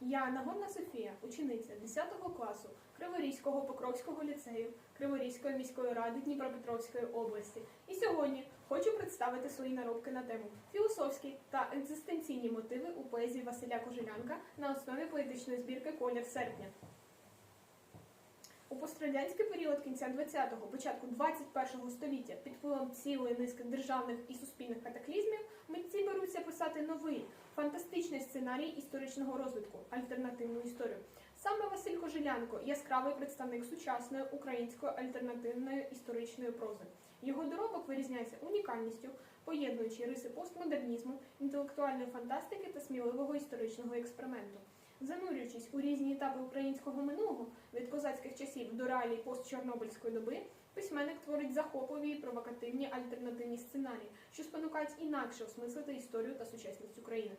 Я Нагорна Софія, учениця 10 класу Криворізького Покровського ліцею Криворізької міської ради Дніпропетровської області. І сьогодні хочу представити свої наробки на тему філософські та екзистенційні мотиви у поезії Василя Кожелянка на основі поетичної збірки Колір серпня. У пострадянський період кінця 20-го, початку 21-го століття під впливом цілої низки державних і суспільних катаклізмів митці беруться писати новий фантастичний сценарій історичного розвитку, альтернативну історію. Саме Василь Кожелянко яскравий представник сучасної української альтернативної історичної прози. Його доробок вирізняється унікальністю, поєднуючи риси постмодернізму, інтелектуальної фантастики та сміливого історичного експерименту. Занурюючись у різні етапи українського минулого від козацьких часів до реалій постчорнобильської доби, письменник творить захопливі і провокативні альтернативні сценарії, що спонукають інакше осмислити історію та сучасність України.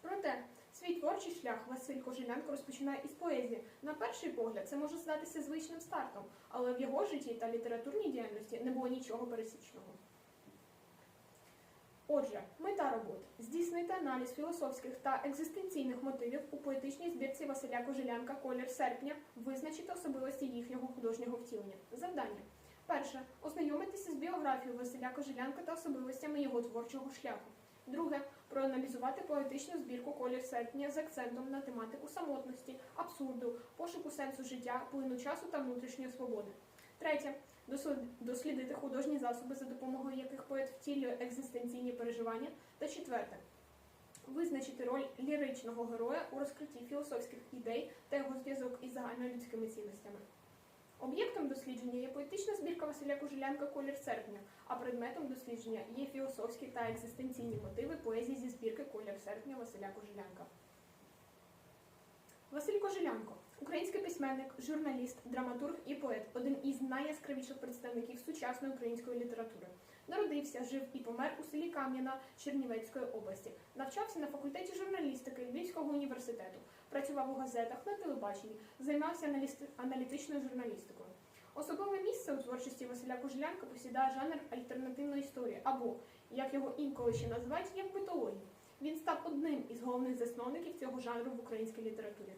Проте свій творчий шлях Василь Кожелянко розпочинає із поезії. На перший погляд, це може здатися звичним стартом, але в його житті та літературній діяльності не було нічого пересічного. Отже, мета роботи здійснити аналіз філософських та екзистенційних мотивів у поетичній збірці Василя Кожелянка Колір серпня, визначити особливості їхнього художнього втілення. Завдання. Перше ознайомитися з біографією Василя Кожелянка та особливостями його творчого шляху. Друге проаналізувати поетичну збірку Колір серпня з акцентом на тематику самотності, абсурду, пошуку сенсу життя, плину часу та внутрішньої свободи. Третє дослідити художні засоби, за допомогою яких поет втілює екзистенційні переживання. Та четверте визначити роль ліричного героя у розкритті філософських ідей та його зв'язок із загальнолюдськими цінностями. Об'єктом дослідження є поетична збірка Василя Кожелянка Колір серпня, а предметом дослідження є філософські та екзистенційні мотиви поезії зі збірки Колір серпня Василя Кожелянка. Василь Кожелянко український письменник, журналіст, драматург і поет, один із найяскравіших представників сучасної української літератури. Народився, жив і помер у селі Кам'яна Чернівецької області. Навчався на факультеті журналістики Львівського університету, працював у газетах на телебаченні, займався аналітичною журналістикою. Особливе місце у творчості Василя Кожелянка посідає жанр альтернативної історії, або, як його інколи ще називають, як митології. Він став одним із головних засновників цього жанру в українській літературі.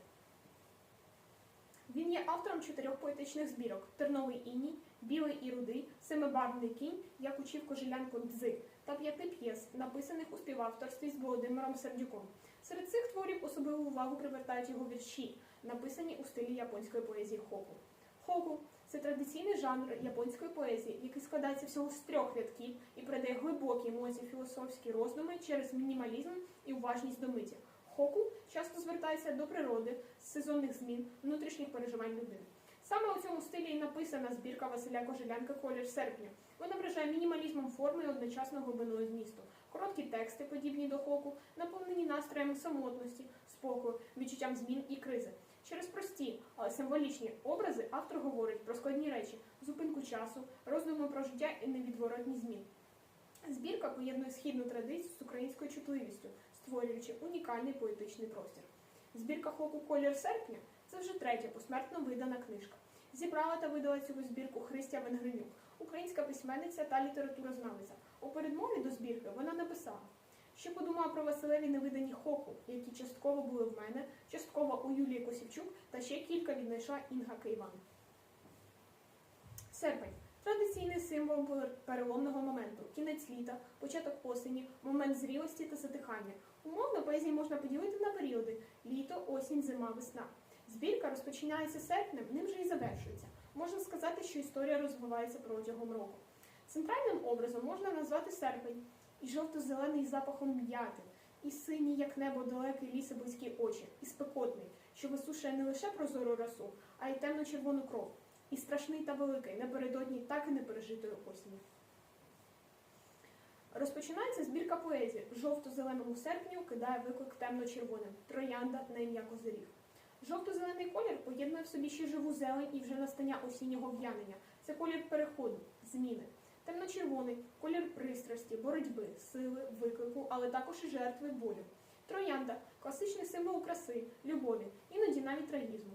Є автором чотирьох поетичних збірок: Терновий іній, Білий і рудий, Семибарвний кінь, як учив Кожелянко Дзи та п'яти п'єс, написаних у співавторстві з Володимиром Сердюком. Серед цих творів особливу увагу привертають його вірші, написані у стилі японської поезії хоку. Хоку це традиційний жанр японської поезії, який складається всього з трьох рядків і передає глибокі емоції філософські роздуми через мінімалізм і уважність до миті. Хоку часто звертається до природи, сезонних змін, внутрішніх переживань людини. Саме у цьому стилі і написана збірка Василя Кожелянка Колір серпня. Вона вражає мінімалізмом форми і одночасно глибиною змісту. Короткі тексти, подібні до хоку, наповнені настроями самотності, спокою, відчуттям змін і кризи. Через прості, але символічні образи автор говорить про складні речі, зупинку часу, роздуми про життя і невідворотні змін. Збірка поєднує східну традицію з українською чутливістю, створюючи унікальний поетичний простір. Збірка хоку Колір серпня це вже третя посмертно видана книжка. Зібрала та видала цю збірку Христя Венгринюк, українська письменниця та літературознавиця. У передмові до збірки вона написала, що подумала про Василеві невидані хоку, які частково були в мене, частково у Юлії Косівчук та ще кілька віднайшла Інга Кайван. Серпень традиційний символ переломного моменту, кінець літа, початок осені, момент зрілості та затихання. Умовно поезії можна поділити на періоди літо, осінь, зима, весна. Збірка розпочинається серпнем, ним же і завершується. Можна сказати, що історія розвивається протягом року. Центральним образом можна назвати серпень і жовто-зелений запахом м'яти, і синій, як небо, далекий ліс і близькі очі, і спекотний, що висушує не лише прозору расу, а й темно-червону кров, і страшний та великий, напередодні так і не пережитої. Розпочинається збірка поезії. Жовто-зеленому серпню кидає виклик темно-червоним троянда на ім'я Козиріг. Жовто-зелений колір поєднує в собі ще живу зелень і вже настання осіннього в'янення. Це колір переходу, зміни. Темно-червоний колір пристрасті, боротьби, сили, виклику, але також і жертви болю. Троянда класичний символ краси, любові, іноді навіть трагізму.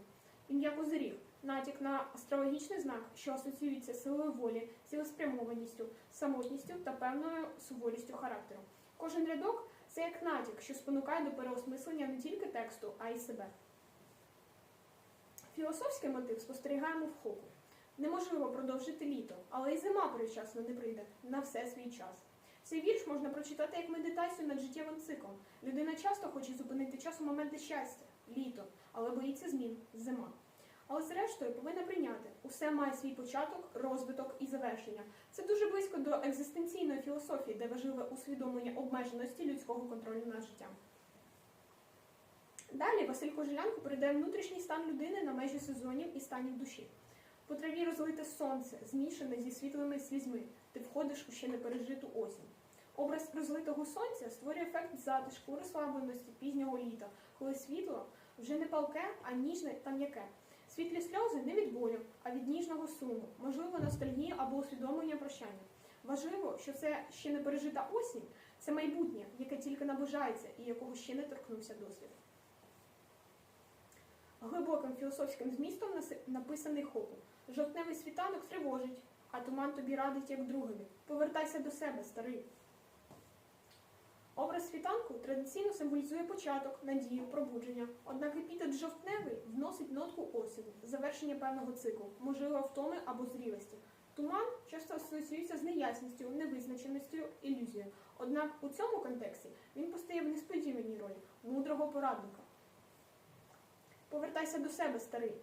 Ім'я Козиріг натяк на астрологічний знак, що асоціюється з силою волі, цілеспрямованістю, самотністю та певною суворістю характеру. Кожен рядок це як натяк, що спонукає до переосмислення не тільки тексту, а й себе. Філософський мотив спостерігаємо в хоку. Неможливо продовжити літо, але й зима передчасно не прийде на все свій час. Цей вірш можна прочитати як медитацію над життєвим циклом. Людина часто хоче зупинити час у моменти щастя, літо, але боїться змін зима. Але зрештою повинна прийняти усе має свій початок, розвиток і завершення. Це дуже близько до екзистенційної філософії, де важливе усвідомлення обмеженості людського контролю над життям. Далі Василь Кожелянко передає внутрішній стан людини на межі сезонів і станів душі. По траві розлите сонце, змішане зі світлими слізьми. Ти входиш у ще не пережиту осінь. Образ розлитого сонця створює ефект затишку, розслабленості пізнього літа, коли світло вже не палке, а ніжне та м'яке. Світлі сльози не від болю, а від ніжного суму, можливо, ностальгії або усвідомлення прощання. Важливо, що це ще не пережита осінь, це майбутнє, яке тільки наближається і якого ще не торкнувся досвід. Глибоким філософським змістом написаний хопу. Жовтневий світанок тривожить, а туман тобі радить, як другові. Повертайся до себе, старий. Образ світанку традиційно символізує початок, надію, пробудження. Однак епітет жовтневий вносить нотку осені, завершення певного циклу, можливо, втоми або зрілості. Туман часто асоціюється з неясністю, невизначеністю, ілюзією. Однак у цьому контексті він постає в несподіваній ролі мудрого порадника. Повертайся до себе, старий.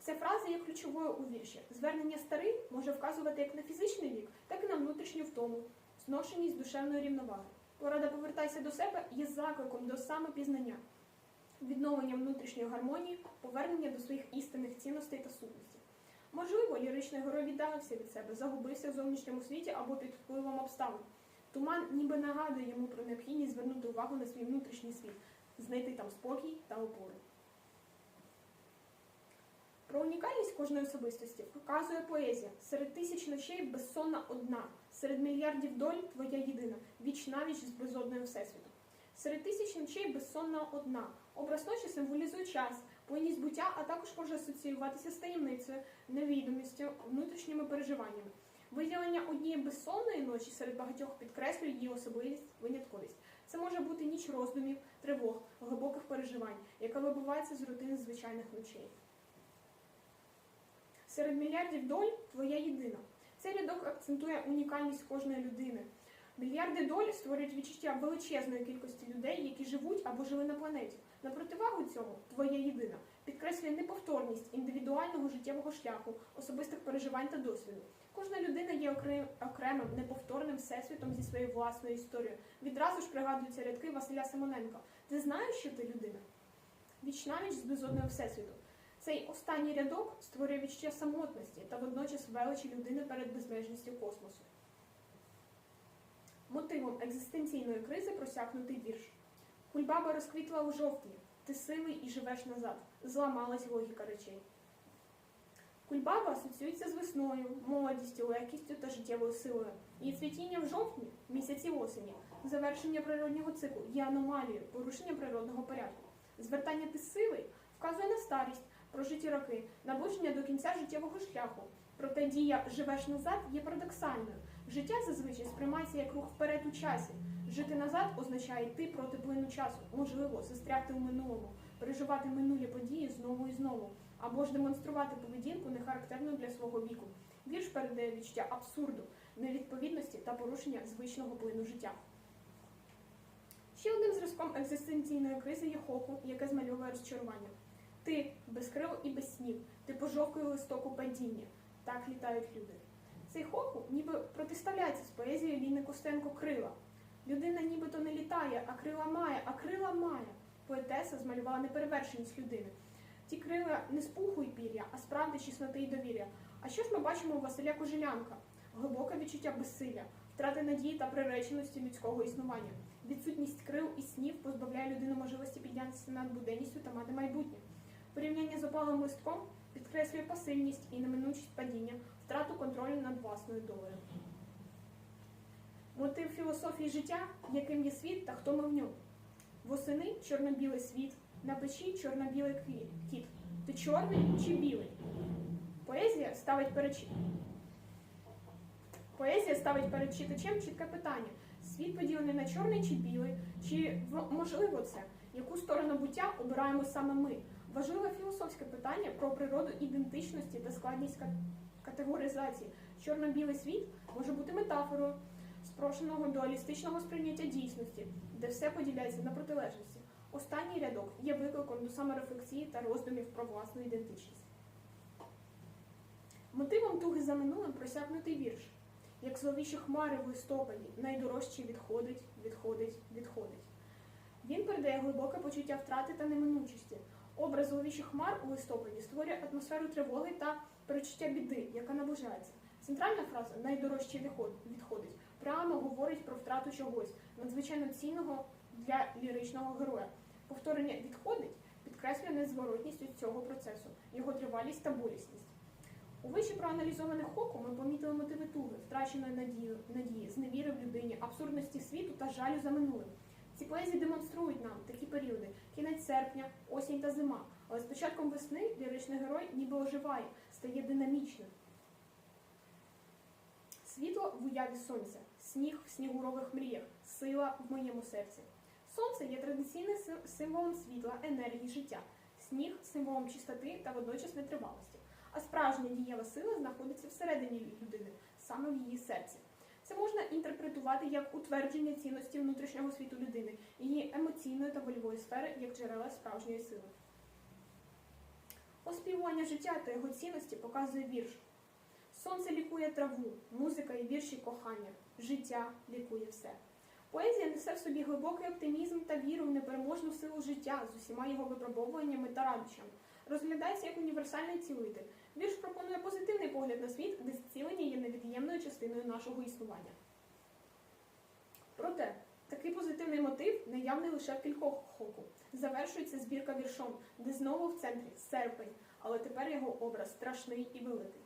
Ця фраза є ключовою у вірші. Звернення старий може вказувати як на фізичний вік, так і на внутрішню втому, зношеність душевної рівноваги. Порада повертайся до себе є закликом до самопізнання, відновлення внутрішньої гармонії, повернення до своїх істинних цінностей та сутності. Можливо, ліричний герой віддалився від себе, загубився в зовнішньому світі або під впливом обставин. Туман ніби нагадує йому про необхідність звернути увагу на свій внутрішній світ, знайти там спокій та опору. Про унікальність кожної особистості показує поезія. Серед тисяч ночей безсонна одна, серед мільярдів доль твоя єдина, віч навіч з безодною всесвіту. Серед тисяч ночей безсонна одна. Образ ночі символізує час, плинність буття, а також може асоціюватися з таємницею, невідомістю, внутрішніми переживаннями. Виділення однієї безсонної ночі серед багатьох підкреслює її особливість, винятковість. Це може бути ніч роздумів, тривог, глибоких переживань, яка вибувається з рутини звичайних ночей. Серед мільярдів доль твоя єдина. Цей рядок акцентує унікальність кожної людини. Мільярди доль створюють відчуття величезної кількості людей, які живуть або жили на планеті. На противагу цьому твоя єдина підкреслює неповторність індивідуального життєвого шляху, особистих переживань та досвіду. Кожна людина є окрем- окремим, неповторним всесвітом зі своєю власною історією. Відразу ж пригадуються рядки Василя Симоненка. Ти знаєш, що ти людина? Вічнавіч з безодною всесвіту. Цей останній рядок створює відчуття самотності та водночас величі людини перед безмежністю космосу. Мотивом екзистенційної кризи просякнутий вірш. Кульбаба розквітла у жовтні, ти сивий і живеш назад. Зламалась логіка речей. Кульбаба асоціюється з весною, молодістю, легкістю та життєвою силою. Її цвітіння в жовтні, місяці осені, завершення природнього циклу є аномалією, порушення природного порядку. Звертання ти сивий вказує на старість, прожиті роки, наближення до кінця життєвого шляху. Проте дія живеш назад є парадоксальною. Життя зазвичай сприймається як рух вперед у часі. Жити назад означає йти проти плину часу, можливо, застрягти у минулому, переживати минулі події знову і знову, або ж демонструвати поведінку, не характерну для свого віку. Вірш передає відчуття абсурду, невідповідності та порушення звичного плину життя. Ще одним зразком екзистенційної кризи є хоку, яке змальовує розчарування. Ти без крил і без снів, ти пожовкує листок у падіння. Так літають люди. Цей хоку ніби протиставляється з поезією Ліни Костенко Крила. Людина нібито не літає, а крила має, а крила має. Поетеса змалювала неперевершеність людини. Ті крила не з пуху й пір'я, а справди чесноти й довір'я. А що ж ми бачимо у Василя Кожелянка? Глибоке відчуття безсилля, втрати надії та приреченості людського існування. Відсутність крил і снів позбавляє людину можливості піднятися над буденністю та мати майбутнє. Порівняння з опалим листком підкреслює пасивність і неминучість падіння, втрату контролю над власною долею. Мотив філософії життя, яким є світ та хто ми в ньому. Восени чорно-білий світ, на печі чорно-білий кіт. Ти чорний чи білий? Поезія ставить перед Поезія ставить перед читачем чітке питання: світ поділений на чорний чи білий, чи можливо це? Яку сторону буття обираємо саме ми? Важливе філософське питання про природу ідентичності та складність категоризації. Чорно-білий світ може бути метафорою спрошеного дуалістичного сприйняття дійсності, де все поділяється на протилежності. Останній рядок є викликом до саморефлексії та роздумів про власну ідентичність. Мотивом туги за минулим просякнутий вірш. Як зловіші хмари в листопаді, найдорожчі відходить, відходить, відходить. Він передає глибоке почуття втрати та неминучості. Образ зловіщих хмар у листопаді створює атмосферу тривоги та перечуття біди, яка наближається. Центральна фраза найдорожче відходить прямо говорить про втрату чогось надзвичайно цінного для ліричного героя. Повторення відходить підкреслює незворотність цього процесу, його тривалість та болісність. У вище проаналізованих хоку ми помітили мотиви туги, втраченої надії, надії, зневіри в людині, абсурдності світу та жалю за минулим. Ці поезії демонструють нам такі періоди: кінець серпня, осінь та зима. Але з початком весни ліричний герой ніби оживає, стає динамічним. Світло в уяві сонця, сніг в снігурових мріях, сила в моєму серці. Сонце є традиційним символом світла, енергії, життя, сніг символом чистоти та водночас витривалості. А справжня дієва сила знаходиться всередині людини, саме в її серці. Це можна інтерпретувати як утвердження цінності внутрішнього світу людини, її емоційної та вольової сфери як джерела справжньої сили. Оспівування життя та його цінності показує вірш. Сонце лікує траву, музика і вірші кохання, життя лікує все. Поезія несе в собі глибокий оптимізм та віру в непереможну силу життя з усіма його випробовуваннями та радощами. Розглядається як універсальний цілитель. Вірш пропонує позитивний погляд на світ, де зцілення є невід'ємною частиною нашого існування. Проте, такий позитивний мотив наявний лише в кількох хоку. Завершується збірка віршом, де знову в центрі серпень, але тепер його образ страшний і великий.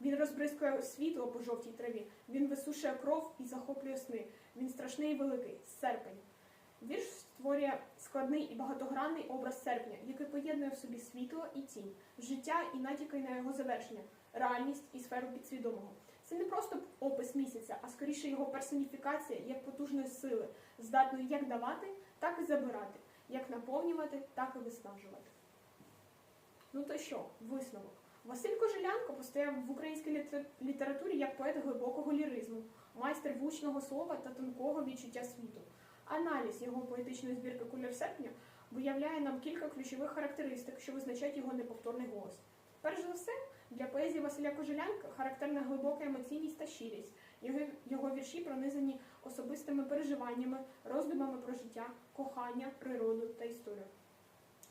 Він розбризкує світло по жовтій траві, він висушує кров і захоплює сни. Він страшний і великий серпень. Вірш створює складний і багатогранний образ серпня, який поєднує в собі світло і тінь, життя і натяки на його завершення, реальність і сферу підсвідомого. Це не просто опис місяця, а скоріше його персоніфікація як потужної сили, здатної як давати, так і забирати, як наповнювати, так і виснажувати. Ну то що, висновок. Василь Кожелянко постояв в українській літературі як поет глибокого ліризму, майстер влучного слова та тонкого відчуття світу. Аналіз його поетичної збірки Кулер серпня виявляє нам кілька ключових характеристик, що визначають його неповторний голос. Перш за все, для поезії Василя Кожелянка характерна глибока емоційність та щирість. Його, його вірші пронизані особистими переживаннями, роздумами про життя, кохання, природу та історію.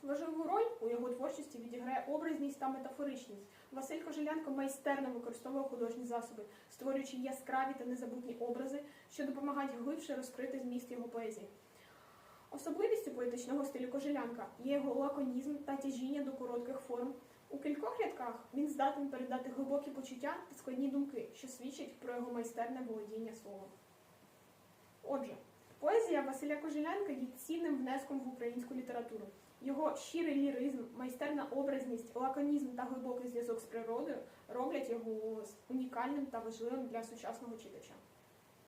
Важливу роль у його творчості відіграє образність та метафоричність. Василь Кожелянко майстерно використовує художні засоби, створюючи яскраві та незабутні образи, що допомагають глибше розкрити зміст його поезії. Особливістю поетичного стилю Кожелянка є його лаконізм та тяжіння до коротких форм. У кількох рядках він здатен передати глибокі почуття та складні думки, що свідчать про його майстерне володіння словом. Отже, поезія Василя Кожелянка є цінним внеском в українську літературу. Його щирий ліризм, майстерна образність, лаконізм та глибокий зв'язок з природою роблять його унікальним та важливим для сучасного читача.